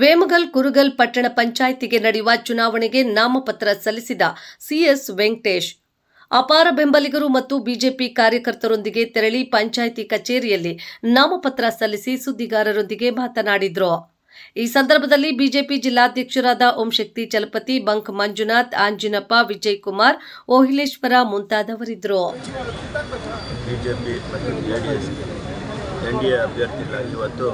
ವೇಮಗಲ್ ಕುರುಗಲ್ ಪಟ್ಟಣ ಪಂಚಾಯಿತಿಗೆ ನಡೆಯುವ ಚುನಾವಣೆಗೆ ನಾಮಪತ್ರ ಸಲ್ಲಿಸಿದ ಸಿಎಸ್ ವೆಂಕಟೇಶ್. ಅಪಾರ ಬೆಂಬಲಿಗರು ಮತ್ತು ಬಿಜೆಪಿ ಕಾರ್ಯಕರ್ತರೊಂದಿಗೆ ತೆರಳಿ ಪಂಚಾಯಿತಿ ಕಚೇರಿಯಲ್ಲಿ ನಾಮಪತ್ರ ಸಲ್ಲಿಸಿ ಸುದ್ದಿಗಾರರೊಂದಿಗೆ ಮಾತನಾಡಿದರು. ಈ ಸಂದರ್ಭದಲ್ಲಿ ಬಿಜೆಪಿ ಜಿಲ್ಲಾಧ್ಯಕ್ಷರಾದ ಓಂಶಕ್ತಿ ಚಲಪತಿ, ಬಂಕ್ ಮಂಜುನಾಥ್, ಆಂಜಿನಪ್ಪ ವಿಜಯ್ ಕುಮಾರ್ ಓಹಿಲೇಶ್ವರ ಮುಂತಾದವರಿದ್ದರು. ಬಿಜೆಪಿ ಮತ್ತು J D S N D A ಅಭ್ಯರ್ಥಿಗಳಾಗಿ ಇವತ್ತು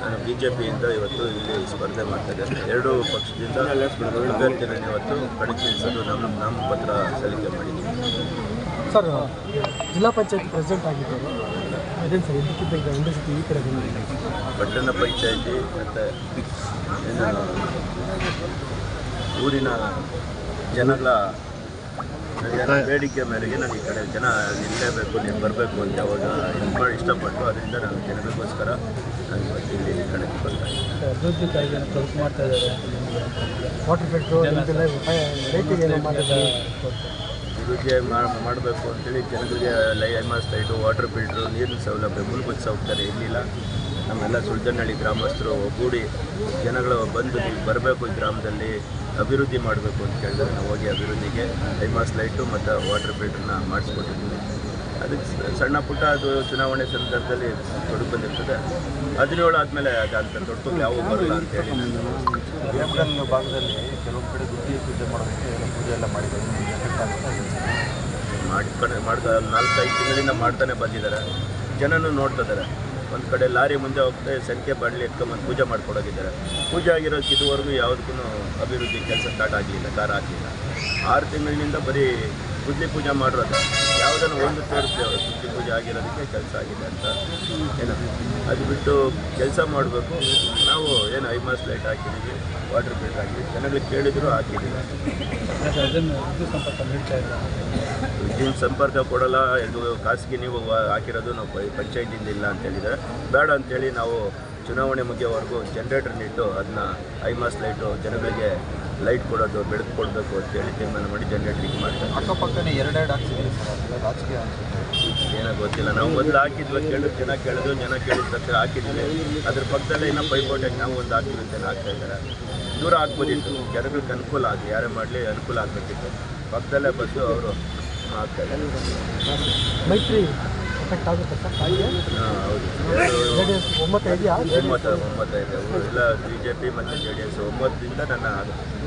ನಾನು ಬಿ ಜೆ ಪಿಯಿಂದ ಇವತ್ತು ಇಲ್ಲಿ ಸ್ಪರ್ಧೆ ಮಾಡ್ತಾಯಿದ್ದೇನೆ ಎರಡು ಪಕ್ಷದಿಂದ ಅಭ್ಯರ್ಥಿಗಳನ್ನು ಇವತ್ತು ಕಣಕ್ಕಿಳಿಸಲು ನಮ್ಮ ನಾಮಪತ್ರ ಸಲ್ಲಿಕೆ ಮಾಡಿದ್ದೀವಿ. ಸರ್ ಜಿಲ್ಲಾ ಪಂಚಾಯತ್ ಪ್ರೆಸಿಡೆಂಟ್ ಆಗಿದ್ದರು. ಅದೇನು ಸರ್ ಇದಕ್ಕಿದ್ದಂಗೆ ಒಂದೇ ಸತಿ ಈ ಕಡೆ ಬಂದಿದೆ? ಪಟ್ಟಣ ಪಂಚಾಯಿತಿ ಮತ್ತು ಊರಿನ ಜನಗಳ ಬೇಡಿಕೆ ಮೇರೆಗೆ ನಾನು ಈ ಕಡೆ ಜನ ನಿಲ್ಲೇಬೇಕು ನೀವು ಬರಬೇಕು ಅಂತ ಯಾವಾಗ ತುಂಬ ಇಷ್ಟಪಟ್ಟು ಅದರಿಂದ ನಾನು ಜನರಿಗೋಸ್ಕರ ನಾನು ಇವತ್ತು ಇಲ್ಲಿ ಈ ಕಡೆ ಬರ್ತಾ ಇದ್ದೀನಿ. ಅಭಿವೃದ್ಧಿಗಾಗಿ ಏನೋ ಕೆಲಸ ಮಾಡ್ತಾ ಇದ್ದಾರೆ ವಾಟರ್ ಫಿಲ್ಟ್ರು ಅಭಿವೃದ್ಧಿ ಮಾಡಬೇಕು ಅಂತೇಳಿ ಜನಗಳಿಗೆ ಲೈ ಎಮಾಸ್ ಲೈಟು ವಾಟರ್ ಫಿಲ್ಟ್ರು ನೀರಿನ ಸೌಲಭ್ಯ, ಮೂಲಭೂತ ಸೌಕರ್ಯ ಇರಲಿಲ್ಲ. ನಮ್ಮೆಲ್ಲ ಸುಳ್ದನಹಳ್ಳಿ ಗ್ರಾಮಸ್ಥರು ಒಗ್ಗೂಡಿ ಜನಗಳು ಬಂದು ಬರಬೇಕು ಈ ಗ್ರಾಮದಲ್ಲಿ, ಅಭಿವೃದ್ಧಿ ಮಾಡಬೇಕು ಅಂತ ಕೇಳಿದ್ರೆ ನಾವು ಹೋಗಿ ಅಭಿವೃದ್ಧಿಗೆ ಐಮಾಸ್ ಲೈಟು ಮತ್ತು ವಾಟರ್ ಫಿಲ್ಟ್ರನ್ನ ಮಾಡಿಸ್ಕೊಟ್ಟಿದ್ದೀವಿ. ಅದಕ್ಕೆ ಸಣ್ಣ ಪುಟ್ಟ ಅದು ಚುನಾವಣೆ ಸಂದರ್ಭದಲ್ಲಿ ತೊಡಕು ಬಂದಿರ್ತದೆ. ಹದಿನೇಳು ಆದಮೇಲೆ ಅದಂತ ತೊಡಕು ಯಾವ ಬರಲ್ಲ ಅಂತೇಳಿ ಭಾಗದಲ್ಲಿ ಕೆಲವೊಂದು ಕಡೆ ಗುತ್ತಿಗೆ ಪೂಜೆ ಮಾಡೋದಕ್ಕೆ ಪೂಜೆ ಎಲ್ಲ ಮಾಡಿದ್ದಾರೆ. ಮಾಡ್ಕೊಂಡು ಮಾಡ್ತಾ ನಾಲ್ಕೈದು ತಿಂಗಳಿಂದ ಮಾಡ್ತಾನೆ ಬಂದಿದ್ದಾರೆ. ಜನನೂ ನೋಡ್ತಾ ಇದ್ದಾರೆ. ಒಂದು ಕಡೆ ಲಾರಿ ಮುಂದೆ ಹೋಗ್ತಾ ಸಂಖ್ಯೆ ಬಾಣಲಿ ಎತ್ಕೊಂಬಂದು ಪೂಜೆ ಮಾಡ್ಕೊಡೋಗಿದ್ದಾರೆ. ಪೂಜೆ ಆಗಿರೋಕ್ಕೆ ಇದುವರೆಗೂ ಯಾವುದಕ್ಕೂ ಅಭಿವೃದ್ಧಿ ಕೆಲಸ ಸ್ಟಾರ್ಟ್ ಆಗಲಿಲ್ಲ ಕಾರ ಆಗಲಿಲ್ಲ. ಆರು ತಿಂಗಳಿನಿಂದ ಬರೀ ಗುದ್ಲಿ ಪೂಜೆ ಮಾಡಿರೋದು. ಯಾವುದನ್ನು ಒಂದು ತೋರಿಸ್ತೇವೆ ಸುದ್ದಿ ಪೂಜೆ ಆಗಿರೋದಕ್ಕೆ ಕೆಲಸ ಆಗಿದೆ ಅಂತ ಏನು ಅದು ಬಿಟ್ಟು ಕೆಲಸ ಮಾಡಬೇಕು. ನಾವು ಏನು ಐ ಮಾಸ್ ಲೈಟ್ ಹಾಕಿದ್ದೀವಿ ವಾಟರ್ ಬಿಲ್ ಹಾಕಿದ್ದೀವಿ. ಜನಗಳಿಗೆ ಕೇಳಿದ್ರು ಹಾಕಿದ್ದೀವಿ. ವಿದ್ಯುತ್ ಸಂಪರ್ಕ ಕೊಡಲ್ಲ ಇದು ಖಾಸಗಿ ನೀವು ಹಾಕಿರೋದು ನಾವು ಪಂಚಾಯತಿಯಿಂದ ಇಲ್ಲ ಅಂತ ಹೇಳಿದರೆ ಬೇಡ ಅಂತೇಳಿ ನಾವು ಚುನಾವಣೆ ಮುಗಿಯೋವರೆಗೂ ಜನರೇಟರ್ ಇಟ್ಟು ಅದನ್ನ ಐಮಾಸ್ ಲೈಟು ಜನಗಳಿಗೆ ಲೈಟ್ ಕೊಡೋದು ಬೆಳಕು ಕೊಡಬೇಕು ಅಂತೇಳಿ ತೀರ್ಮಾನ ಮಾಡಿ ಜನ್ರೇಟ್ರಿಗೆ ಮಾಡ್ತಾರೆ. ಅಕ್ಕಪಕ್ಕನೇ ಎರಡೆರಡು ಹಾಕ್ಸಿದ್ದೀವಿ ಸರ್ ರಾಜಕೀಯ ಏನೋ ಗೊತ್ತಿಲ್ಲ ನಾವು ಮೊದಲು ಹಾಕಿದ್ವಿ ಕೇಳಿದ್ರು ಜನ ಕೇಳಿದ್ರು ಜನ ಕೇಳಿದ ತಕ್ಷಣ ಹಾಕಿದ್ವಿ. ಅದ್ರ ಪಕ್ಕದಲ್ಲೇ ಇನ್ನೂ ಪೈಪೋಟೆಗೆ ನಾವು ಒಂದು ಹಾಕ್ತೀವಿ ಅಂತ ಹಾಕ್ತಾ ಇದ್ದಾರೆ. ದೂರ ಹಾಕ್ಬೋದಿತ್ತು ಜನಗಳಿಗೆ ಅನುಕೂಲ ಆಗಿ ಯಾರೇ ಮಾಡಲಿ ಅನುಕೂಲ ಆಗಬೇಕಿತ್ತು. ಪಕ್ಕದಲ್ಲೇ ಬಸ್ಸು ಅವರು ಹಾಕ್ತಾ ಇದ್ದಾರೆ. ಮೈತ್ರಿ ಹೌದು. ಜೆ ಡಿ ಎಸ್ ಒಮ್ಮತ ಇದೆಯಾ? ಒಮ್ಮತ ಒಮ್ಮತ ಇದೆ. ಎಲ್ಲ ಬಿ ಜೆ ಪಿ ಮತ್ತು ಜೆ ಡಿ ಎಸ್ ಒಮ್ಮತದಿಂದ ನನ್ನ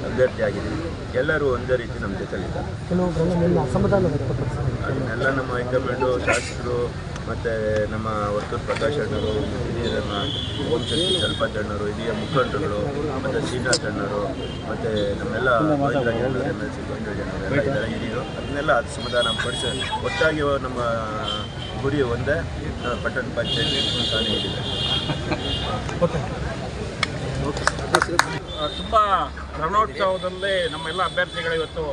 ಅಭ್ಯರ್ಥಿ ಆಗಿದ್ದೀನಿ ಎಲ್ಲರೂ ಒಂದೇ ರೀತಿ ನಮ್ಮ ಜೊತೆಲಿದ್ದಾರೆ. ಕೆಲವೊಬ್ಬರೆಲ್ಲ ನಿನ್ನ ಅಸಮಾಧಾನ ವ್ಯಕ್ತಪಡಿಸಿದ್ದಾರೆ. ಅದನ್ನೆಲ್ಲ ನಮ್ಮ ಹೈಕಮಾಂಡು ಶಾಸಕರು ಮತ್ತು ನಮ್ಮ ವರ್ತೂರು ಪ್ರಕಾಶ್ ಅಣ್ಣರು ಹಿರಿಯ ನಮ್ಮ ಓಂ ಶಕ್ತಿ ಚಲಪತಿ ಅಣ್ಣರು ಹಿರಿಯ ಮುಖಂಡರುಗಳು ಮತ್ತು ಶ್ರೀನಾಥ್ ಅಣ್ಣರು ಮತ್ತು ನಮ್ಮೆಲ್ಲ ಎಂ ಎಲ್ ಸಿ ಜನರು ಎಲ್ಲ ಇದ್ದಾರೆ ಹಿರಿಯರು. ಅದನ್ನೆಲ್ಲ ಅದು ಸಮಾಧಾನ ಪಡಿಸಿ ಒಟ್ಟಾಗಿ ನಮ್ಮ ಗುರಿ ಒಂದೇ ಪಟ್ಟಣ ಪಂಚಾಯತ್ ತಾನೇ ಇದೆ ಓಕೆ ತುಂಬ ರಣೋತ್ಸವದಲ್ಲಿ ನಮ್ಮೆಲ್ಲ ಅಭ್ಯರ್ಥಿಗಳು ಇವತ್ತು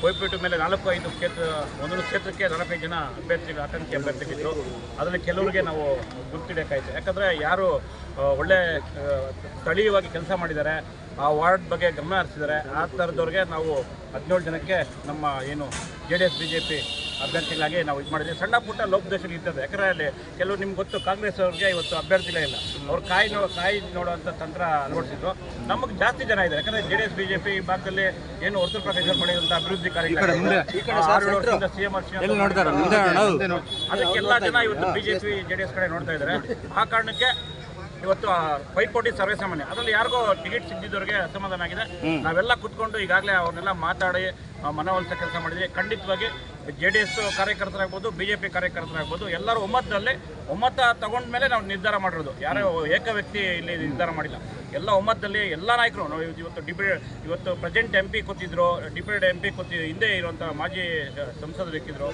ಪೈಪೋಟಿ ಮೇಲೆ ನಾಲ್ಕು ಐದು ಕ್ಷೇತ್ರ ಒಂದೊಂದು ಕ್ಷೇತ್ರಕ್ಕೆ ನಾಲ್ಕೈದು ಜನ ಅಭ್ಯರ್ಥಿಗಳು ಆಕಾಂಕ್ಷಿ ಅಭ್ಯರ್ಥಿಗಳಿದ್ರು. ಅದರಲ್ಲಿ ಕೆಲವರಿಗೆ ನಾವು ಗುರ್ತಿಡೋಕ್ಕಾಯ್ತು. ಯಾಕಂದರೆ ಯಾರು ಒಳ್ಳೆ ಸ್ಥಳೀಯವಾಗಿ ಕೆಲಸ ಮಾಡಿದ್ದಾರೆ ಆ ವಾರ್ಡ್ ಬಗ್ಗೆ ಗಮನ ಹರಿಸಿದ್ದಾರೆ ಆ ಥರದವ್ರಿಗೆ ನಾವು ಹದಿನೇಳು ಜನಕ್ಕೆ ನಮ್ಮ ಏನು J D S B J P ಅಭ್ಯರ್ಥಿಗಳಾಗಿ ನಾವು ಇದು ಮಾಡಿದ್ವಿ. ಸಣ್ಣ ಪುಟ್ಟ ಲೋಪದೋಷಗಳು ಇರ್ತದೆ. ಯಾಕಂದ್ರೆ ಅಲ್ಲಿ ಕೆಲವು ನಿಮ್ಗೆ ಗೊತ್ತು ಕಾಂಗ್ರೆಸ್ ಅವ್ರಿಗೆ ಇವತ್ತು ಅಭ್ಯರ್ಥಿಗಳೇ ಇಲ್ಲ. ಅವ್ರು ಕಾಯಿ ನೋ ಕಾಯಿ ನೋಡುವಂಥ ತಂತ್ರ ಅಳವಡಿಸಿದ್ರು ನಮಗೆ ಜಾಸ್ತಿ ಜನ ಇದ್ದಾರೆ. ಯಾಕಂದ್ರೆ J D S B J P ಭಾಗದಲ್ಲಿ ಏನು ಉತ್ತರ ಪ್ರದೇಶ ಮಾಡಿದಂಥ ಅಭಿವೃದ್ಧಿ ಕಾರ್ಯಕ್ರಮ ಸಿ ಎಂ ಅದಕ್ಕೆಲ್ಲ ಜನ ಇವತ್ತು ಬಿ ಜೆ ಡಿ ಎಸ್ ಕಡೆ ನೋಡ್ತಾ ಇದ್ದಾರೆ. ಆ ಕಾರಣಕ್ಕೆ ಇವತ್ತು ಪೈಪೋಟಿ ಸರ್ವೇ ಸಾಮಾನ್ಯ ಅದರಲ್ಲಿ ಯಾರಿಗೋ ಟಿಕೆಟ್ ಸಿಕ್ಕಿದ್ದವ್ರಿಗೆ ಅಸಮಾಧಾನ ಆಗಿದೆ. ನಾವೆಲ್ಲ ಕುತ್ಕೊಂಡು ಈಗಾಗಲೇ ಅವ್ರನ್ನೆಲ್ಲ ಮಾತಾಡಿ ಮನವೊಲಿಸೋ ಕೆಲಸ ಮಾಡಿದ್ವಿ. ಖಂಡಿತವಾಗಿ ಜೆ ಡಿ ಎಸ್ ಕಾರ್ಯಕರ್ತರಾಗ್ಬೋದು ಬಿ ಜೆ ಪಿ ಕಾರ್ಯಕರ್ತರಾಗ್ಬೋದು ಎಲ್ಲರೂ ಒಮ್ಮತದಲ್ಲಿ ಒಮ್ಮತ ತಗೊಂಡ್ಮೇಲೆ ನಾವು ನಿರ್ಧಾರ ಮಾಡಿರೋದು. ಯಾರೋ ಏಕ ವ್ಯಕ್ತಿ ಇಲ್ಲಿ ನಿರ್ಧಾರ ಮಾಡಿಲ್ಲ. ಎಲ್ಲ ಒಮ್ಮತದಲ್ಲಿ ಎಲ್ಲ ನಾಯಕರು, ನಾವು ಇವತ್ತು- ಡಿಪ್ಯೂ ಇವತ್ತು ಪ್ರೆಸೆಂಟ್ ಎಂ ಪಿ ಕೂತಿದ್ರು ಡಿಪ್ಯೂಟಿ ಎಂ ಪಿ ಕೂತಿ, ಹಿಂದೆ ಇರುವಂಥ ಮಾಜಿ ಸಂಸದರು ಇಕ್ಕಿದ್ರು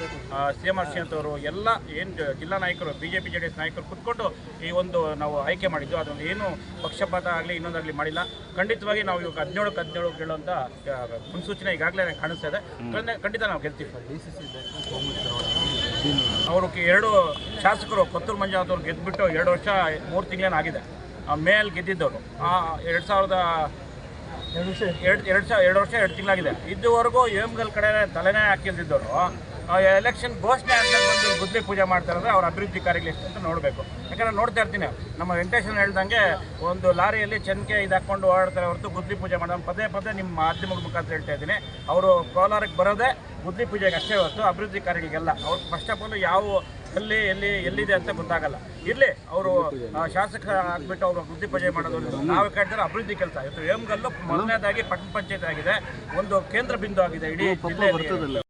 ಸಿ ಎಂ ಆರ್ ಶ್ರೀನಾಥ್ ಎಲ್ಲ ಏನು ಜಿಲ್ಲಾ ನಾಯಕರು B J P J D S ನಾಯಕರು ಕೂತ್ಕೊಂಡು ಈ ಒಂದು ನಾವು ಆಯ್ಕೆ ಮಾಡಿದ್ದು. ಅದೊಂದು ಏನು ಪಕ್ಷಪಾತ ಆಗಲಿ, ಇನ್ನೊಂದಾಗಲಿ ಮಾಡಿಲ್ಲ. ಖಂಡಿತವಾಗಿ ನಾವು ಇವಾಗ ಹದಿನೇಳು ಹದಿನೇಳು ಕೇಳುವಂಥ ಮುನ್ಸೂಚನೆ ಈಗಾಗಲೇ ಕಾಣಿಸ್ತಾ ಇದೆ. ಖಂಡಿತ ನಾವು ಗೆಲ್ತೀವಿ. ಅವರು ಕೆ- ಎರಡು ಶಾಸಕರು ಕೊತ್ತೂರು ಮಂಜುನಾಥ್ ಅವ್ರು ಗೆದ್ದುಬಿಟ್ಟು ಎರಡು ವರ್ಷ ಮೂರು ತಿಂಗಳೇನು ಆಗಿದೆ ಆ ಮೇಲ್ ಗೆದ್ದಿದ್ದವರು. ಆ ಎರಡು ಸಾವಿರದ ಎರಡು ಎರಡು ಸಾವಿರ ಎರಡು ವರ್ಷ ಎರಡು ತಿಂಗಳಾಗಿದೆ. ಇದುವರೆಗೂ ಏಮ್ಗಲ್ ಕಡೆ ತಲೆನೇ ಹಾಕಿಲ್ದಿದ್ದವರು ಎಲೆಕ್ಷನ್ ಘೋಷಣೆ ಆದ್ಮೇಲೆ ಬಂದು ಗುದ್ಲಿ ಪೂಜೆ ಮಾಡ್ತಾರೆ ಅಂದರೆ ಅವ್ರ ಅಭಿವೃದ್ಧಿ ಕಾರ್ಯಗಳು ಎಷ್ಟು ಅಂತ ನೋಡಬೇಕು. ಯಾಕಂದ್ರೆ ನೋಡ್ತಾ ಇರ್ತೀನಿ ನಮ್ಮ ವೆಂಕಟೇಶ್ವರ ಹೇಳ್ದಂಗೆ ಒಂದು ಲಾರಿಯಲ್ಲಿ ಚನ್ಕೆ ಇದು ಹಾಕ್ಕೊಂಡು ಓಡಾಡ್ತಾರೆ ಹೊರತು ಗುದ್ಲಿ ಪೂಜೆ ಮಾಡೋದು. ಪದೇ ಪದೇ ನಿಮ್ಮ ಮಾಧ್ಯಮದ ಮುಖಾಂತರ ಹೇಳ್ತಾ ಇದ್ದೀನಿ ಅವರು ಕೋಲಾರಕ್ಕೆ ಬರೋದೇ ಗುದ್ಲಿ ಪೂಜೆಗೆ ಅಷ್ಟೇ ಹೊರತು ಅಭಿವೃದ್ಧಿ ಕಾರ್ಯಗಳಿಗೆಲ್ಲ. ಅವ್ರು ಫಸ್ಟ್ ಆಫ್ ಆಲ್ ಯಾವ ಎಲ್ಲಿ ಎಲ್ಲಿ ಎಲ್ಲಿದೆ ಅಂತ ಗೊತ್ತಾಗಲ್ಲ. ಇರಲಿ ಅವರು ಶಾಸಕ ಆಗ್ಬಿಟ್ಟು ಅವರು ಗುದ್ದಿ ಪೂಜೆ ಮಾಡೋದು ನಾವು ಕೇಳ್ತಾರೆ ಅಭಿವೃದ್ಧಿ ಕೆಲಸ. ಇವತ್ತು ವೇಮಗಲ್ಲು ಮೊದಲನೇದಾಗಿ ಪಟ್ಟಣ ಪಂಚಾಯತ್ ಆಗಿದೆ ಒಂದು ಕೇಂದ್ರ ಬಿಂದು ಆಗಿದೆ ಇಡೀ ಜಿಲ್ಲೆಯಲ್ಲಿ.